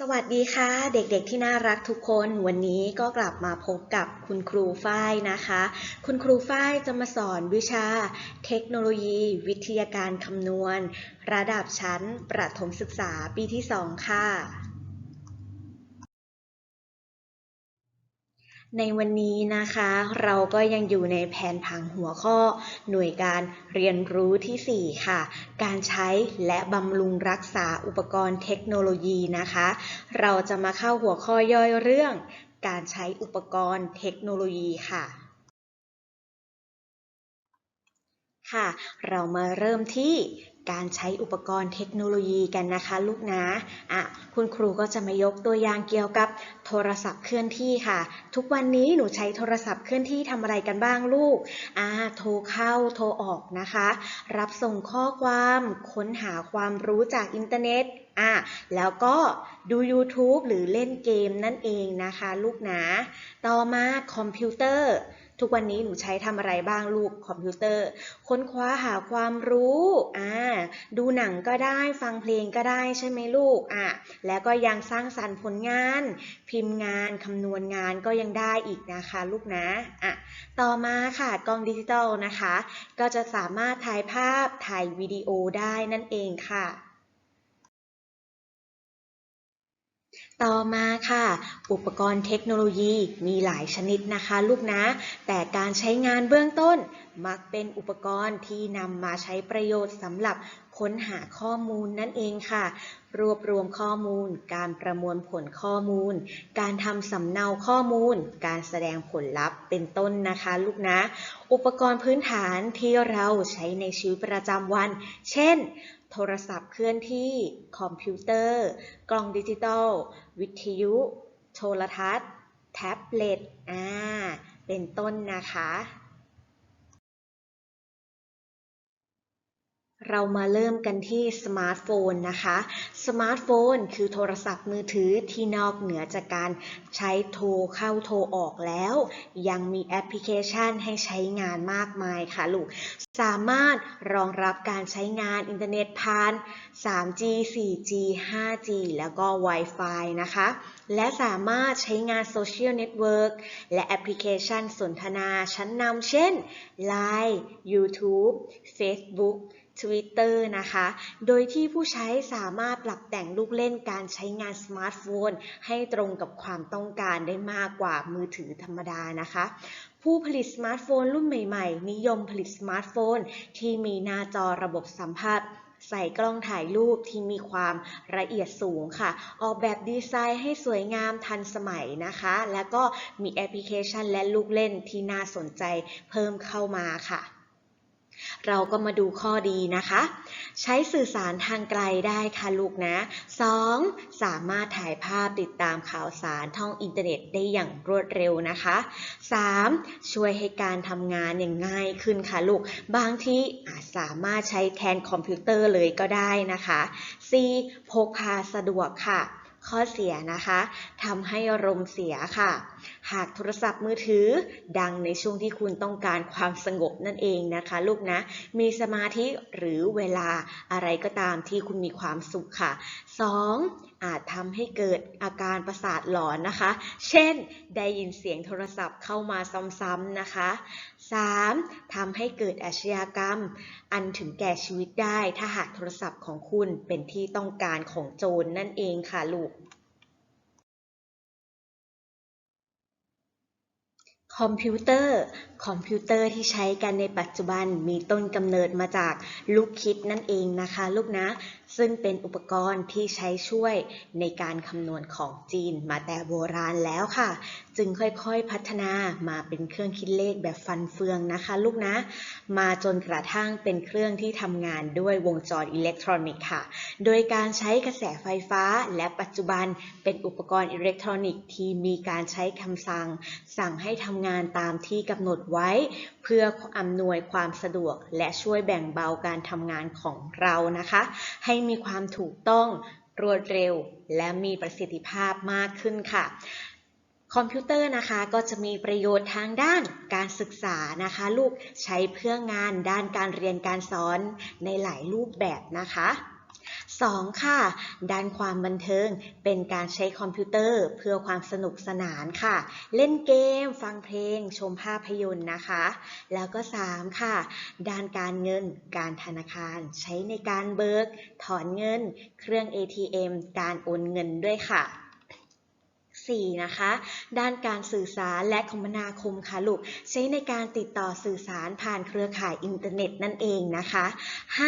สวัสดีค่ะ เด็กๆที่น่ารักทุกคนวันนี้ก็กลับมาพบกับคุณครูฝ้ายนะคะ คุณครูฝ้ายจะมาสอนวิชา เทคโนโลยี วิทยาการคำนวณ ระดับชั้นประถมศึกษาปีที่ 2 ค่ะ ในวันนี้นะคะเราก็ยังอยู่ในแผนผังหัวข้อ หน่วยการเรียนรู้ที่ 4 ค่ะ การใช้และบำรุงรักษาอุปกรณ์เทคโนโลยีนะคะ เราจะมาเข้าหัวข้อย่อยเรื่อง การใช้อุปกรณ์เทคโนโลยีค่ะค่ะ เรามาเริ่มที่ การใช้อุปกรณ์เทคโนโลยีกันนะคะลูกนะอะคุณครูก็จะมายกตัวอย่างเกี่ยวกับโทรศัพท์เคลื่อนที่ค่ะ ทุกวันนี้หนูใช้โทรศัพท์เคลื่อนที่ทำอะไรกันบ้างลูกอ่าโทรเข้าโทรออกนะคะ รับส่งข้อความค้นหาความรู้จากอินเทอร์เน็ตอะแล้วก็ดู YouTube หรือเล่นเกมนั่นเองนะคะ ลูกนะ ต่อมาคอมพิวเตอร์ ทุกวันนี้หนูใช้ทำอะไรบ้างลูกคอมพิวเตอร์ ค้นคว้าหาความรู้อ่าดูหนังก็ได้ฟังเพลงก็ได้ใช่ไหมลูกอะแล้วก็ยังสร้างสรรค์ผลงาน พิมพ์งานคำนวณงานก็ยังได้อีกนะคะลูกนะอะต่อมาค่ะกล้องดิจิตอลนะคะ ก็จะสามารถถ่ายภาพถ่ายวิดีโอได้นั่นเองค่ะ ต่อมาค่ะ อุปกรณ์เทคโนโลยีมีหลายชนิดนะคะลูกนะ แต่การใช้งานเบื้องต้น มักเป็นอุปกรณ์ที่นำมาใช้ประโยชน์สำหรับค้นหาข้อมูลนั่นเองค่ะ รวบรวมข้อมูล การประมวลผลข้อมูล การทำสำเนาข้อมูล การแสดงผลลัพธ์เป็นต้นนะคะ ลูกนะ อุปกรณ์พื้นฐานที่เราใช้ในชีวิตประจำวัน เช่น โทรศัพท์เคลื่อนที่ คอมพิวเตอร์ กล้องดิจิตอล วิทยุ โทรทัศน์ แท็บเล็ต อ่า เป็นต้นนะคะ เรามาเริ่มกันที่สมาร์ทโฟนนะคะ สมาร์ทโฟนคือโทรศัพท์มือถือที่นอกเหนือจากการใช้โทรเข้าโทรออกแล้ว ยังมีแอปพลิเคชันให้ใช้งานมากมายค่ะลูก สามารถรองรับการใช้งานอินเทอร์เน็ตผ่าน 3G 4G 5G แล้วก็ Wi-Fi นะคะ และสามารถใช้งานโซเชียลเน็ตเวิร์กและแอปพลิเคชันสนทนาชั้นนำเช่น Line YouTube Facebook Twitter นะคะ โดยที่ผู้ใช้สามารถปรับแต่งลูกเล่นการใช้งานสมาร์ทโฟน ให้ตรงกับความต้องการได้มากกว่ามือถือธรรมดานะคะ ผู้ผลิตสมาร์ทโฟนรุ่นใหม่ๆ นิยมผลิตสมาร์ทโฟน ที่มีหน้าจอระบบสัมผัสใส่กล้องถ่ายรูปที่มีความละเอียดสูงค่ะ ออกแบบดีไซน์ให้สวยงามทันสมัยนะคะ แล้วก็มีแอปพลิเคชันและลูกเล่นที่น่าสนใจเพิ่มเข้ามาค่ะ เราก็มาดูข้อดีนะคะ ใช้สื่อสารทางไกลได้ค่ะลูกนะ 2. สามารถถ่ายภาพติดตามข่าวสารท่องอินเทอร์เน็ตได้อย่างรวดเร็วนะคะ 3. ช่วยให้การทำงานอย่างง่ายขึ้นค่ะลูก บางที่อาจสามารถใช้แทนคอมพิวเตอร์เลยก็ได้นะคะ 4. พกพาสะดวกค่ะ ข้อเสียนะคะทำให้อารมณ์เสียค่ะ หากโทรศัพท์มือถือ ดังในช่วงที่คุณต้องการความสงบนั่นเองนะคะ ลูกนะ มีสมาธิหรือเวลาอะไรก็ตามที่คุณมีความสุขค่ะ 2. อาจทำให้เกิดอาการประสาทหลอนนะคะ เช่น ได้ยินเสียงโทรศัพท์เข้ามาซ้ำๆนะคะ 3. ทำให้เกิดอาชญากรรม อันถึงแก่ชีวิตได้ถ้าหากโทรศัพท์ของคุณเป็นที่ต้องการของโจรนนั่นเองค่ะลูก คอมพิวเตอร์ คอมพิวเตอร์ที่ใช้กันในปัจจุบันมีต้นกำเนิดมาจากลูกคิดนั่นเองนะคะลูกนะ ซึ่งเป็นอุปกรณ์ที่ใช้ช่วยในการคำนวณของจีนมาแต่โบราณแล้วค่ะ จึงค่อยๆพัฒนามาเป็นเครื่องคิดเลขแบบฟันเฟืองนะคะ ลูกนะ มาจนกระทั่งเป็นเครื่องที่ทำงานด้วยวงจรอิเล็กทรอนิกส์ค่ะ โดยการใช้กระแสไฟฟ้าและปัจจุบันเป็นอุปกรณ์อิเล็กทรอนิกส์ที่มีการใช้คำสั่ง สั่งให้ทำงานตามที่กำหนดไว้ เพื่ออำนวยความสะดวกและช่วยแบ่งเบาการทำงานของเรานะคะ ให้มีความถูกต้องรวดเร็ว และมีประสิทธิภาพมากขึ้นค่ะคอมพิวเตอร์นะคะก็จะมีประโยชน์ทางด้านการศึกษานะคะ ลูกใช้เพื่องานด้านการเรียนการสอนในหลายรูปแบบนะคะ 2. ค่ะ ด้านความบันเทิงเป็นการใช้คอมพิวเตอร์เพื่อความสนุกสนานค่ะ เล่นเกม ฟังเพลง ชมภาพยนตร์นะคะ แล้วก็ 3. ค่ะ ด้านการเงิน การธนาคาร ใช้ในการเบิก ถอนเงิน เครื่อง ATM การโอนเงินด้วยค่ะ 4. นะคะ ด้านการสื่อสารและคมนาคมค่ะลูก ใช้ในการติดต่อสื่อสารผ่านเครือข่ายอินเทอร์เน็ตนั่นเองนะคะ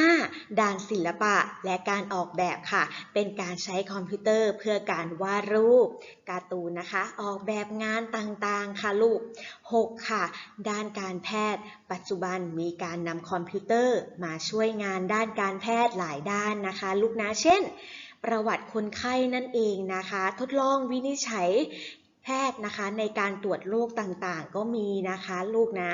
5. ด้านศิลปะและการออกแบบค่ะ เป็นการใช้คอมพิวเตอร์เพื่อการวาดรูปการ์ตูนนะคะ ออกแบบงานต่างๆค่ะลูก 6. ค่ะ ด้านการแพทย์ ปัจจุบันมีการนำคอมพิวเตอร์มาช่วยงานด้านการแพทย์หลายด้านนะคะ ลูกนะเช่น ประวัติคนไข้นั่นเองนะคะ ทดลองวินิจฉัยแพทย์นะคะในการตรวจโรคต่างๆ ก็มีนะคะลูกนะ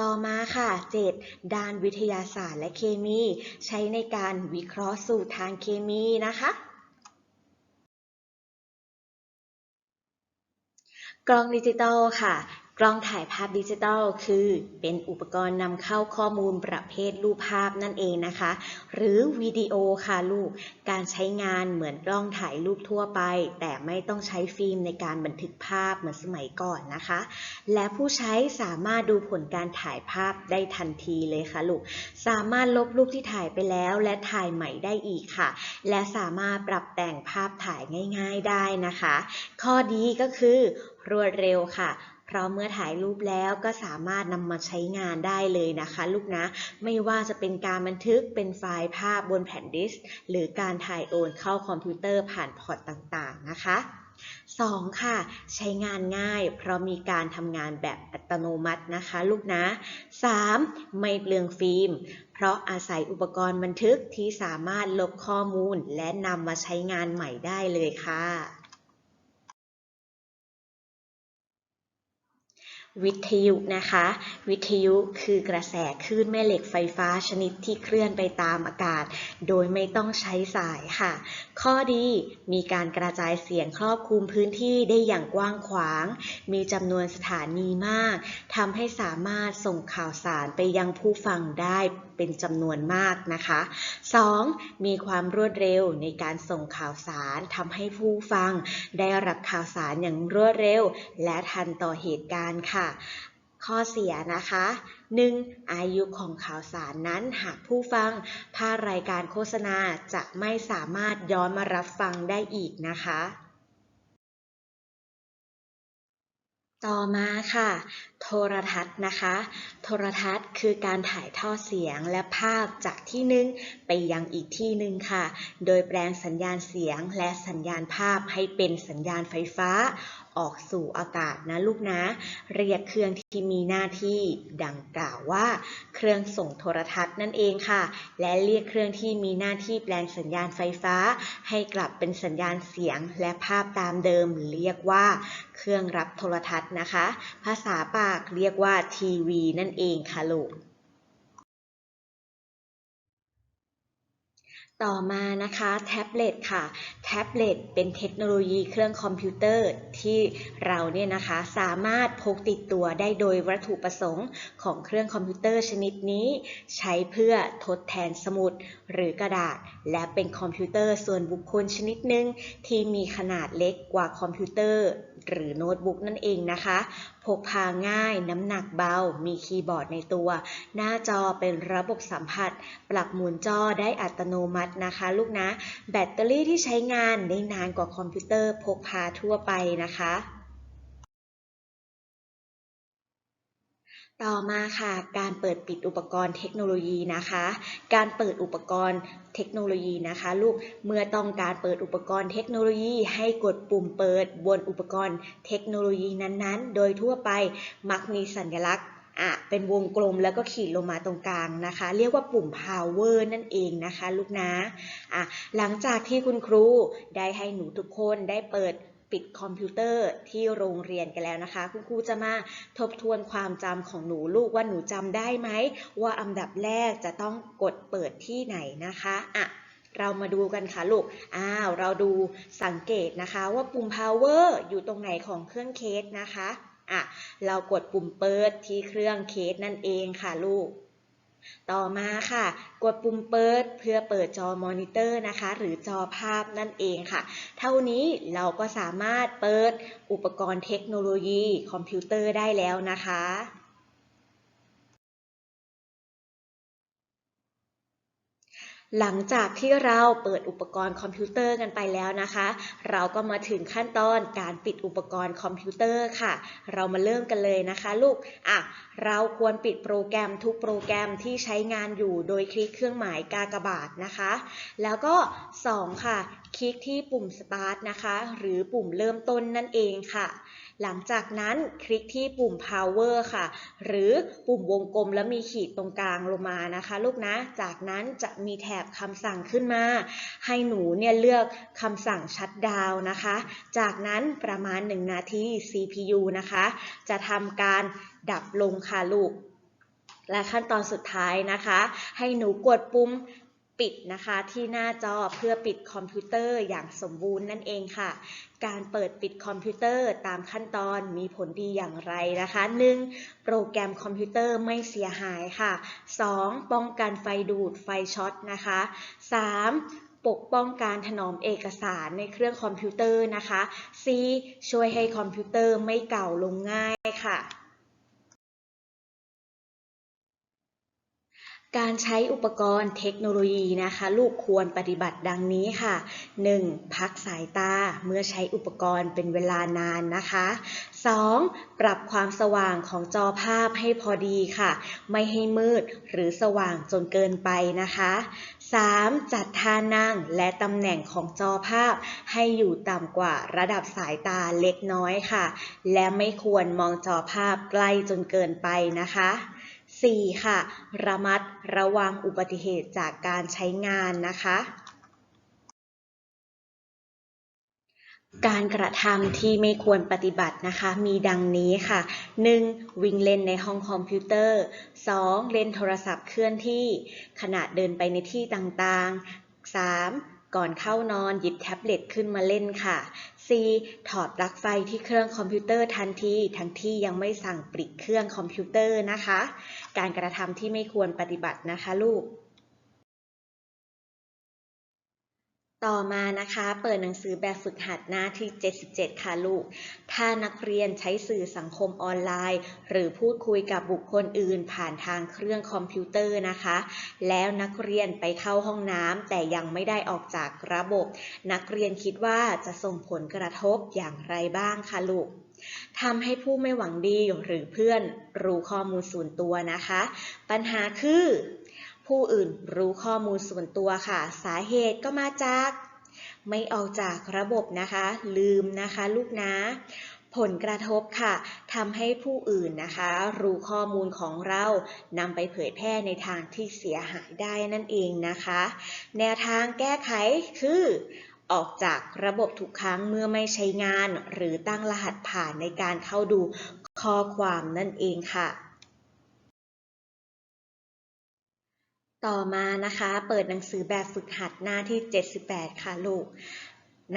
ต่อมาค่ะ 7. ด้านวิทยาศาสตร์และเคมี ใช้ในการวิเคราะห์สูตรทางเคมีนะคะ กล้องดิจิตอลค่ะ กล้องถ่ายภาพดิจิตอลคือเป็นอุปกรณ์นำเข้าข้อมูลประเภทรูปภาพนั่นเองนะคะ หรือวิดีโอค่ะลูก การใช้งานเหมือนกล้องถ่ายรูปทั่วไป แต่ไม่ต้องใช้ฟิล์มในการบันทึกภาพเหมือนสมัยก่อนนะคะ และผู้ใช้สามารถดูผลการถ่ายภาพได้ทันทีเลยค่ะลูก สามารถลบรูปที่ถ่ายไปแล้วและถ่ายใหม่ได้อีกค่ะ และสามารถปรับแต่งภาพถ่ายง่าย ๆได้นะคะ ข้อดีก็คือรวดเร็วค่ะ เพราะเมื่อถ่ายรูปแล้วก็สามารถนำมาใช้งานได้เลยนะคะ ลูกนะ ไม่ว่าจะเป็นการบันทึกเป็นไฟล์ภาพบนแผ่นดิสก์หรือการถ่ายโอนเข้าคอมพิวเตอร์ผ่านพอร์ตต่างๆ นะคะ 2. ค่ะ ใช้งานง่าย เพราะมีการทำงานแบบอัตโนมัตินะคะ ลูกนะ 3. ไม่เปลืองฟิล์ม เพราะอาศัยอุปกรณ์บันทึกที่สามารถลบข้อมูลและนำมาใช้งานใหม่ได้เลยค่ะ วิทยุนะคะ วิทยุคือกระแสคลื่นแม่เหล็กไฟฟ้าชนิดที่เคลื่อนไปตามอากาศ โดยไม่ต้องใช้สายค่ะ ข้อดีมีการกระจายเสียงครอบคลุมพื้นที่ได้อย่างกว้างขวาง มีจำนวนสถานีมากทำให้สามารถส่งข่าวสารไปยังผู้ฟังได้เป็นจำนวนมากนะคะ 2. มีความรวดเร็วในการส่งข่าวสารทำให้ผู้ฟัง ได้รับข่าวสารอย่างรวดเร็ว และทันต่อเหตุการณ์ค่ะข้อเสียนะคะ 1. อายุของข่าวสารนั้นหากผู้ฟังพลาดรายการโฆษณาจะไม่สามารถย้อนมารับฟังได้อีกนะคะ ต่อมาค่ะ โทรทัศน์นะคะ โทรทัศน์คือการถ่ายทอดเสียงและภาพจากที่หนึ่งไปยังอีกที่หนึ่งค่ะ โดยแปลงสัญญาณเสียงและสัญญาณภาพให้เป็นสัญญาณไฟฟ้า ออกสู่อากาศนะลูกนะ เรียกเครื่องที่มีหน้าที่ดังกล่าวว่า เครื่องส่งโทรทัศน์นั่นเองค่ะ และเรียกเครื่องที่มีหน้าที่แปลงสัญญาณไฟฟ้า ให้กลับเป็นสัญญาณเสียงและภาพตามเดิม เรียกว่า เครื่องรับโทรทัศน์นะคะ ภาษาปากเรียกว่าทีวีนั่นเองค่ะลูก ต่อมานะคะแท็บเล็ตค่ะแท็บเล็ตเป็นเทคโนโลยีเครื่องคอมพิวเตอร์ที่เราเนี่ยนะคะสามารถพกติดตัวได้โดยวัตถุประสงค์ของเครื่องคอมพิวเตอร์ชนิดนี้ ใช้เพื่อทดแทนสมุดหรือกระดาษ และเป็นคอมพิวเตอร์ส่วนบุคคลชนิดหนึ่งที่มีขนาดเล็กกว่าคอมพิวเตอร์ หรือโน้ตบุ๊กนั่นเองนะคะพกพาง่าย น้ำหนักเบา มีคีย์บอร์ดในตัว หน้าจอเป็นระบบสัมผัส ปรับหมุนจอได้อัตโนมัตินะคะลูกนะ แบตเตอรี่ที่ใช้งานได้นานกว่าคอมพิวเตอร์พกพาทั่วไปนะคะต่อมาค่ะการเปิดปิดอุปกรณ์เทคโนโลยีนะคะ การเปิดอุปกรณ์เทคโนโลยีนะคะ ลูกเมื่อต้องการเปิดอุปกรณ์เทคโนโลยี ให้กดปุ่มเปิดบนอุปกรณ์เทคโนโลยีนั้นๆ โดยทั่วไปมักมีสัญลักษณ์ อะเป็นวงกลมแล้วก็ขีดลงมาตรงกลางนะคะ เรียกว่าปุ่ม power นั่นเองนะคะลูกนะอะหลังจากที่คุณครูได้ให้หนูทุกคนได้เปิดปิดคอมพิวเตอร์ที่โรงเรียนกันแล้วนะคะ คุณครูจะมาทบทวนความจำของหนูลูกว่าหนูจำได้ไหม ว่าอันดับแรกจะต้องกดเปิดที่ไหนนะคะอะเรามาดูกันค่ะลูก อ้าว เราดูสังเกตนะคะว่าปุ่ม power อยู่ตรงไหนของเครื่องเคสนะคะ อะเรากดปุ่มเปิดที่เครื่องเคสนั่นเองค่ะลูก ต่อมาค่ะ กดปุ่มเปิดเพื่อเปิดจอมอนิเตอร์นะคะ หรือจอภาพนั่นเองค่ะ เท่านี้เราก็สามารถเปิดอุปกรณ์เทคโนโลยีคอมพิวเตอร์ได้แล้วนะคะ หลังจากที่เราเปิดอุปกรณ์คอมพิวเตอร์กันไปแล้วนะคะ เราก็มาถึงขั้นตอนการปิดอุปกรณ์คอมพิวเตอร์ค่ะ เรามาเริ่มกันเลยนะคะ ลูกอะเราควรปิดโปรแกรมทุกโปรแกรมที่ใช้งานอยู่โดยคลิกเครื่องหมายกากบาทนะคะ แล้วก็ 2 ค่ะ คลิกที่ปุ่ม Start นะคะ หรือปุ่มเริ่มต้นนั่นเองค่ะ หลังจากนั้นคลิกที่ปุ่ม power ค่ะ หรือปุ่มวงกลมแล้วมีขีดตรงกลางลงมานะคะ ลูกนะ จากนั้นจะมีแถบคำสั่งขึ้นมา ให้หนูเนี่ยเลือกคำสั่งชัดดาวนะคะ จากนั้นประมาณ 1 นาที CPU นะคะ จะทำการดับลงค่ะลูกและขั้นตอนสุดท้ายนะคะ ให้หนูกดปุ่ม ปิดนะคะที่หน้าจอเพื่อปิดคอมพิวเตอร์อย่างสมบูรณ์นั่นเองค่ะ การเปิดปิดคอมพิวเตอร์ตามขั้นตอนมีผลดีอย่างไรนะคะ 1. โปรแกรมคอมพิวเตอร์ไม่เสียหายค่ะ 2. ป้องกันไฟดูดไฟช็อตนะคะ 3. ปกป้องการถนอมเอกสารในเครื่องคอมพิวเตอร์นะคะ 4. ช่วยให้คอมพิวเตอร์ไม่เก่าลงง่ายค่ะ การใช้อุปกรณ์เทคโนโลยีนะคะ ลูกควรปฏิบัติดังนี้ค่ะ 1. พักสายตาเมื่อใช้อุปกรณ์เป็นเวลานานนะคะ 2. ปรับความสว่างของจอภาพให้พอดีค่ะ ไม่ให้มืดหรือสว่างจนเกินไปนะคะ 3. จัดท่านั่งและตำแหน่งของจอภาพ ให้อยู่ต่ำกว่าระดับสายตาเล็กน้อยค่ะ และไม่ควรมองจอภาพใกล้จนเกินไปนะคะ 4. ค่ะ ระมัดระวังอุบัติเหตุจากการใช้งานนะคะ การกระทำที่ไม่ควรปฏิบัตินะคะ มีดังนี้ค่ะ 1. วิ่งเล่นในห้องคอมพิวเตอร์ 2. เล่นโทรศัพท์เคลื่อนที่ ขณะเดินไปในที่ต่างๆ 3. ก่อนเข้านอนหยิบแท็บเล็ตขึ้นมาเล่นค่ะ C ถอดปลั๊กไฟที่เครื่องคอมพิวเตอร์ทันที ทั้งที่ยังไม่สั่งปิดเครื่องคอมพิวเตอร์นะคะ การกระทำที่ไม่ควรปฏิบัตินะคะลูก ต่อมานะคะเปิดหนังสือแบบฝึกหัดหน้าที่ 77 ค่ะลูก ถ้านักเรียนใช้สื่อสังคมออนไลน์ หรือพูดคุยกับบุคคลอื่นผ่านทางเครื่องคอมพิวเตอร์นะคะ แล้วนักเรียนไปเข้าห้องน้ำแต่ยังไม่ได้ออกจากระบบ นักเรียนคิดว่าจะส่งผลกระทบอย่างไรบ้างคะลูกทำให้ผู้ไม่หวังดีหรือเพื่อนรู้ข้อมูลส่วนตัวนะคะ ปัญหาคือ ผู้อื่นรู้ข้อมูลส่วนตัวค่ะ สาเหตุก็มาจาก ไม่ออกจากระบบนะคะ ลืมนะคะลูกนะผลกระทบค่ะทำให้ผู้อื่นนะคะ รู้ข้อมูลของเรานำไปเผยแพร่ในทางที่เสียหายได้นั่นเองนะคะ แนวทางแก้ไขคือ ออกจากระบบทุกครั้งเมื่อไม่ใช้งาน หรือตั้งรหัสผ่านในการเข้าดูข้อความนั่นเองค่ะ ต่อมานะคะ เปิดหนังสือแบบฝึกหัดหน้าที่ 78 ค่ะลูก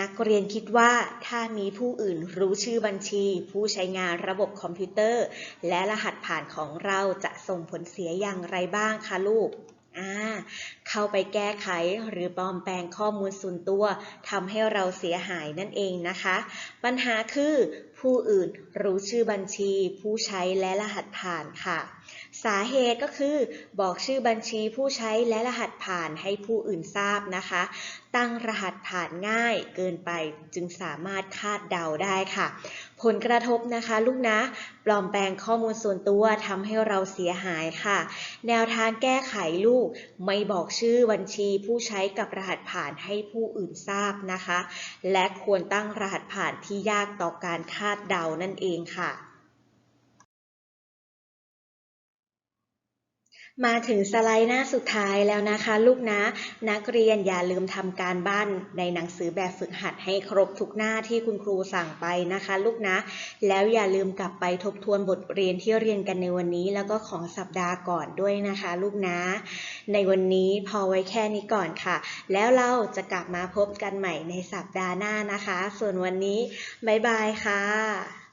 นักเรียนคิดว่าถ้ามีผู้อื่นรู้ชื่อบัญชี ผู้ใช้งานระบบคอมพิวเตอร์ และรหัสผ่านของเราจะส่งผลเสียอย่างไรบ้างคะลูกอ่าเข้าไปแก้ไขหรือปลอมแปลงข้อมูลส่วนตัวทำให้เราเสียหายนั่นเองนะคะ ปัญหาคือผู้อื่นรู้ชื่อบัญชี ผู้ใช้และรหัสผ่านค่ะ สาเหตุก็คือบอกชื่อบัญชีผู้ใช้และรหัสผ่านให้ผู้อื่นทราบนะคะ ตั้งรหัสผ่านง่ายเกินไปจึงสามารถคาดเดาได้ค่ะ ผลกระทบนะคะลูกนะ ปลอมแปลงข้อมูลส่วนตัวทำให้เราเสียหายค่ะ แนวทางแก้ไขลูก ไม่บอกชื่อบัญชีผู้ใช้กับรหัสผ่านให้ผู้อื่นทราบนะคะ และควรตั้งรหัสผ่านที่ยากต่อการคาดเดานั่นเองค่ะ มาถึงสไลด์หน้าสุดท้ายแล้วนะคะ ลูกนะ นักเรียนอย่าลืมทำการบ้านในหนังสือแบบฝึกหัดให้ครบทุกหน้าที่คุณครูสั่งไปนะคะ ลูกนะ แล้วอย่าลืมกลับไปทบทวนบทเรียนที่เรียนกันในวันนี้ แล้วก็ของสัปดาห์ก่อนด้วยนะคะ ลูกนะ ในวันนี้พอไว้แค่นี้ก่อนค่ะ แล้วเราจะกลับมาพบกันใหม่ในสัปดาห์หน้านะคะ ส่วนวันนี้บ๊ายบายค่ะ